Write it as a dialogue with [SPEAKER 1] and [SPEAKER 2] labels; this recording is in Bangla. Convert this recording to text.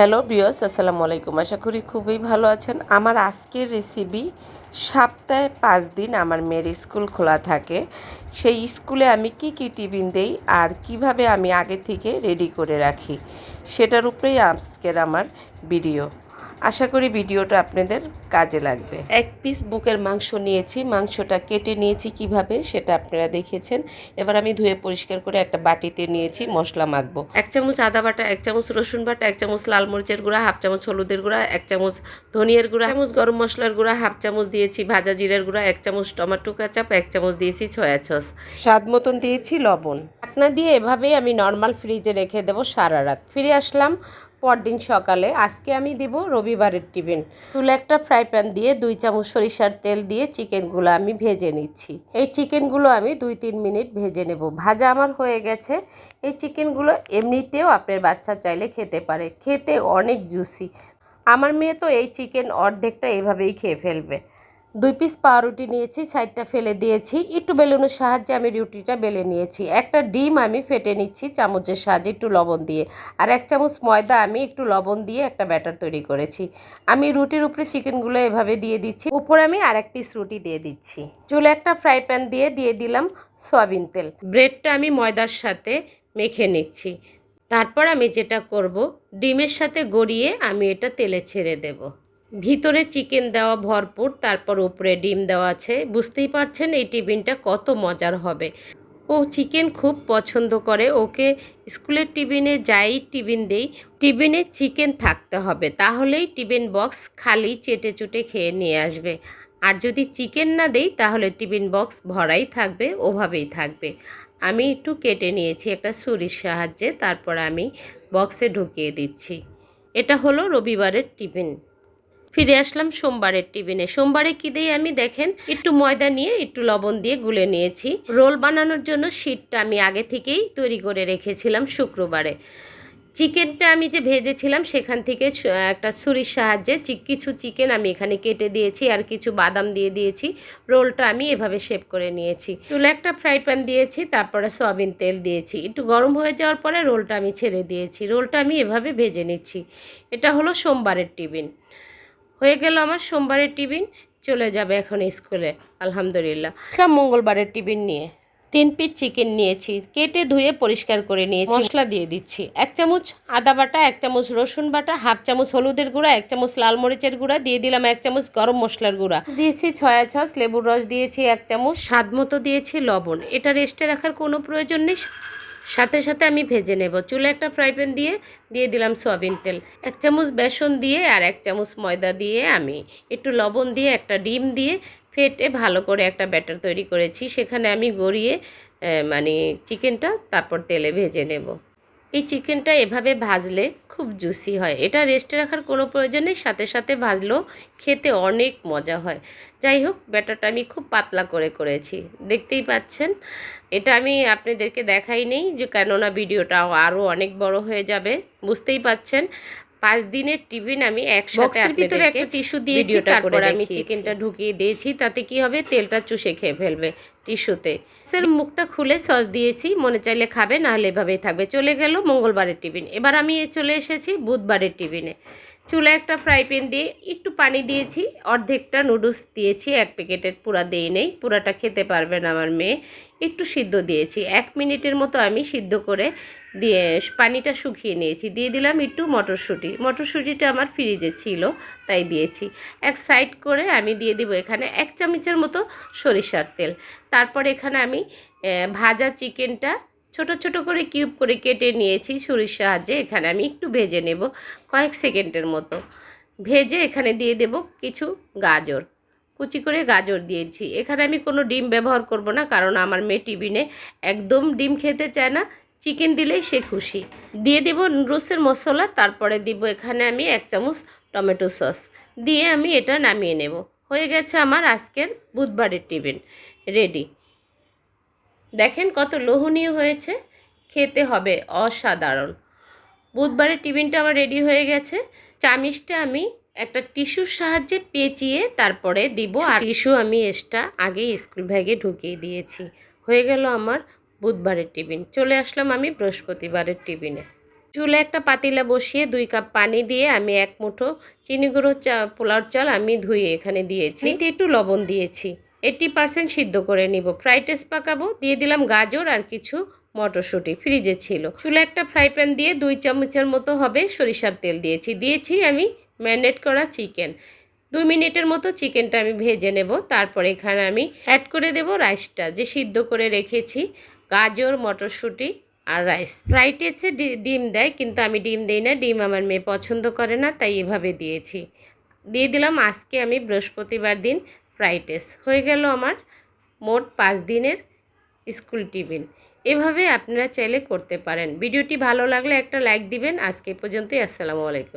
[SPEAKER 1] হ্যালো বিয়স আসসালামু আলাইকুম। আশা করি খুবই ভালো আছেন। আমার আজকের রেসিপি সপ্তাহে পাঁচ দিন আমার মেয়ের স্কুল খোলা থাকে। সেই স্কুলে আমি কি কি টিফিন দেই আর কীভাবে আমি আগে থেকে রেডি করে রাখি, সেটার উপরেই আজকের আমার ভিডিও আশা করি ভিডিওটা আপনাদের কাজে লাগবে। এক পিস বুকের মাংস নিয়েছি মাংসটা কেটে নিয়েছি কীভাবে সেটা আপনারা দেখেছেন। এবার আমি ধুয়ে পরিষ্কার করে একটা বাটিতে নিয়েছি মশলা মাখবো। এক চামচ আদা বাটা এক চামচ রসুন বাটা এক চামচ লাল মরিচের গুঁড়া হাফ চামচ হলুদের গুঁড়া এক চামচ ধনিয়ার গুঁড়া এক চামচ গরম মশলার গুঁড়া হাফ চামচ দিয়েছি ভাজা জিরার গুঁড়া এক চামচ টমেটো কাচাপ এক চামচ দিয়েছি ছয়া সস। স্বাদ মতন দিয়েছি লবণ। ঢাকনা দিয়ে এভাবেই আমি নর্মাল ফ্রিজে রেখে দেবো সারা রাত। ফিরে আসলাম পরদিন সকালে। আজকে আমি দিব রবিবারের টিফিন। চুলে একটা ফ্রাই প্যান দিয়ে দুই চামচ সরিষার তেল দিয়ে চিকেনগুলো আমি ভেজে নিচ্ছি। এই চিকেনগুলো আমি দুই তিন মিনিট ভেজে নেব। ভাজা আমার হয়ে গেছে। এই চিকেনগুলো এমনিতেও আপনার বাচ্চা চাইলে খেতে পারে। খেতে অনেক জুসি আমার মেয়ে তো এই চিকেন অর্ধেকটা এভাবেই খেয়ে ফেলবে। দুই পিস পাউরুটি নিয়েছি, সাইডটা ফেলে দিয়েছি। একটু বেলুনের সাহায্যে আমি রুটিটা বেলে নিয়েছি। একটা ডিম আমি ফেটে নিচ্ছি চামচের সাহায্যে একটু লবণ দিয়ে। আর এক চামচ ময়দা আমি একটু লবণ দিয়ে একটা ব্যাটার তৈরি করেছি। আমি রুটির উপরে চিকেনগুলো এভাবে দিয়ে দিচ্ছি। উপরে আমি আর এক পিস রুটি দিয়ে দিচ্ছি। চুলে একটা ফ্রাই প্যান দিয়ে দিয়ে দিলাম সয়াবিন তেল। ব্রেডটা আমি ময়দার সাথে মেখে নিচ্ছি। তারপর আমি যেটা করব, ডিমের সাথে গড়িয়ে আমি এটা তেলে ছেড়ে দেব। ভিতরে চিকেন দেওয়া ভরপুর, তারপর উপরে ডিম দেওয়া আছে। বুঝতেই পারছেন এই টিফিনটা কত মজার হবে। ও চিকেন খুব পছন্দ করে, ওকে স্কুলের টিফিনে যাই টিফিন দেই, টিফিনে চিকেন থাকতে হবে, তাহলেই টিফিন বক্স খালি চেটে চুটে খেয়ে নিয়ে আসবে। আর যদি চিকেন না দেই, তাহলে টিফিন বক্স ভরাই থাকবে, ওভাবেই থাকবে। আমি একটু কেটে নিয়েছি একটা ছুরির সাহায্যে, তারপর আমি বক্সে ঢুকিয়ে দিচ্ছি। এটা হলো রবিবারের টিফিন। ফিরে আসলাম সোমবারের টিফিনে। সোমবারে কি দিই আমি দেখেন, একটু ময়দা নিয়ে, একটু লবণ দিয়ে গুলে নিয়েছি। রোল বানানোর জন্য শীটটা আমি আগে থেকেই তৈরি করে রেখেছিলাম শুক্রবারে। চিকেনটা আমি যে ভেজেছিলাম, সেখান থেকে একটা ছুরির সাহায্যে কিছু চিকেন আমি এখানে কেটে দিয়েছি আর কিছু বাদাম দিয়ে দিয়েছি। রোলটা আমি এভাবে শেপ করে নিয়েছি। চুলে একটা ফ্রাই প্যান দিয়েছি, তারপরে সয়াবিন তেল দিয়েছি। একটু গরম হয়ে যাওয়ার পরে রোলটা আমি ছেড়ে দিয়েছি। রোলটা আমি এভাবে ভেজে নিচ্ছি। এটা হলো সোমবারের টিফিন। হয়ে গেল আমার সোমবারের টিফিন চলে যাবে এখন স্কুলে আলহামদুলিল্লাহ। সব মঙ্গলবারের টিফিন নিয়ে তিন পিস চিকেন নিয়েছি কেটে ধুয়ে পরিষ্কার করে নিয়েছি। মশলা দিয়ে দিচ্ছি এক চামচ আদা বাটা এক চামচ রসুন বাটা হাফ চামচ হলুদের গুঁড়া এক চামচ লাল মরিচের গুঁড়া দিয়ে দিলাম এক চামচ গরম মশলার গুঁড়া। দিয়েছি ছয়া ছস লেবুর রস দিয়েছি এক চামচ। স্বাদ মতো দিয়েছি লবণ। এটা রেস্টে রাখার কোনো প্রয়োজন নেই। সাথে সাথে আমি ভেজে নেব। চুলে একটা ফ্রাই প্যান দিয়ে দিয়ে দিলাম সোয়াবিন তেল। এক চামচ বেসন দিয়ে আর এক চামচ ময়দা দিয়ে আমি একটু লবণ দিয়ে একটা ডিম দিয়ে ফেটে ভালো করে একটা ব্যাটার তৈরি করেছি। সেখানে আমি গড়িয়ে মানে চিকেনটা তারপর তেলে ভেজে নেব। এই চিকেনটা এভাবে ভাজলে খুব জুসি হয়। এটা রেস্টে রাখার কোনো প্রয়োজন নেই, সাথে সাথে ভাজলেও খেতে অনেক মজা হয়। যাই হোক, ব্যাটারটা আমি খুব পাতলা করে করেছি। দেখতেই পাচ্ছেন, এটা আমি আপনাদেরকে দেখাই নেই যে কেননা ভিডিওটা আরও অনেক বড় হয়ে যাবে। বুঝতেই পাচ্ছেন পাঁচ দিনের টিফিন আমি একসাথে
[SPEAKER 2] ভিতরে একটা
[SPEAKER 1] টিস্যু দিয়ে
[SPEAKER 2] ভিডিওটা
[SPEAKER 1] তারপর আমি চিকেনটা ঢুকিয়ে দিয়েছি তাতে কি হবে? তেলটা চুষে খেয়ে ফেলবে টিস্যুতে। স্যার মুখটা খুলে সস দিয়েছি মনে চাইলে খাবে নাহলে এভাবেই থাকবে। চলে গেল মঙ্গলবারের টিফিন। এবার আমি চলে এসেছি বুধবারের টিফিনে। চুলে একটা ফ্রাই প্যান দিয়ে একটু পানি দিয়েছি। অর্ধেকটা নুডলস দিয়েছি, এক প্যাকেটের পুরা দিয়ে নেই। পুরাটা খেতে পারবে না আমার মেয়ে। একটু সিদ্ধ দিয়েছি। এক মিনিটের মতো আমি সিদ্ধ করে দিয়ে পানিটা শুকিয়ে নিয়েছি। দিয়ে দিলাম একটু মটরশুঁটি। মটরশুঁটিটা আমার ফ্রিজে ছিল, তাই দিয়েছি। এক সাইড করে আমি দিয়ে দিব এখানে এক চামচের মতো সরিষার তেল। তারপর এখানে আমি ভাজা চিকেনটা ছোট ছোট করে কিউব করে কেটে নিয়েছি ছুরির সাহায্যে। এখানে আমি একটু ভেজে নেব কয়েক সেকেন্ডের মতো। ভেজে এখানে দিয়ে দেব কিছু গাজর। কুচি করে গাজর দিয়েছি। এখানে আমি কোনো ডিম ব্যবহার করব না, কারণ আমার মেয়ে টিফিনে একদম ডিম খেতে চায় না। চিকেন দিলেই সে খুশি। দিয়ে দেব নুডলসের মশলা, তারপরে দিব এখানে আমি এক চামচ টমেটো সস। দিয়ে আমি এটা নামিয়ে নেব। হয়ে গেছে আমার আজকের বুধবারের টিফিন। রেডি। দেখেন কত লোভনীয় হয়েছে। খেতে হবে অসাধারণ। বুধবারের টিফিনটা আমার রেডি হয়ে গেছে। চামিচটা আমি একটা টিস্যুর সাহায্যে পেঁচিয়ে তারপরে দিব। আর টিস্যু আমি এক্সট্রা আগেই স্কুল ব্যাগে ঢুকিয়ে দিয়েছি। হয়ে গেল আমার বুধবারের টিফিন। চলে আসলাম আমি বৃহস্পতিবারের টিফিনে। চুলে একটা পাতিলা বসিয়ে দুই কাপ পানি দিয়ে আমি এক মুঠো চিনি গুঁড়ো চা পোলাওর চাল আমি ধুয়ে এখানে দিয়েছি। একটু লবণ দিয়েছি। এইটটি পার্সেন্ট সিদ্ধ করে নিব। ফ্রাইড রাইস পাকাবো, দিয়ে দিলাম গাজর আর কিছু মটরশুঁটি। ফ্রিজে ছিল। চুলে একটা ফ্রাই প্যান দিয়ে দুই চামচের মতো হবে সরিষার তেল দিয়েছি। দিয়েছি আমি ম্যারিনেট করা চিকেন দুই মিনিটের মতো চিকেনটা আমি ভেজে নেব। তারপর এখানে আমি অ্যাড করে দেব রাইসটা যে সিদ্ধ করে রেখেছি। গাজর, মটরশুঁটি আর রাইস ফ্রাইড ডিম দেয়, কিন্তু আমি ডিম দিই না। ডিম আমার মেয়ে পছন্দ করে না, তাই এভাবে দিয়েছি। দিয়ে দিলাম আজকে আমি বৃহস্পতিবার দিন ফ্রাইড হয়ে গেল আমার মোট পাঁচ দিনের স্কুল টিফিন এভাবে আপনারা চাইলে করতে পারেন। ভিডিওটি ভালো লাগলে একটা লাইক দিবেন। আজকে পর্যন্তই। আসসালামু আলাইকুম।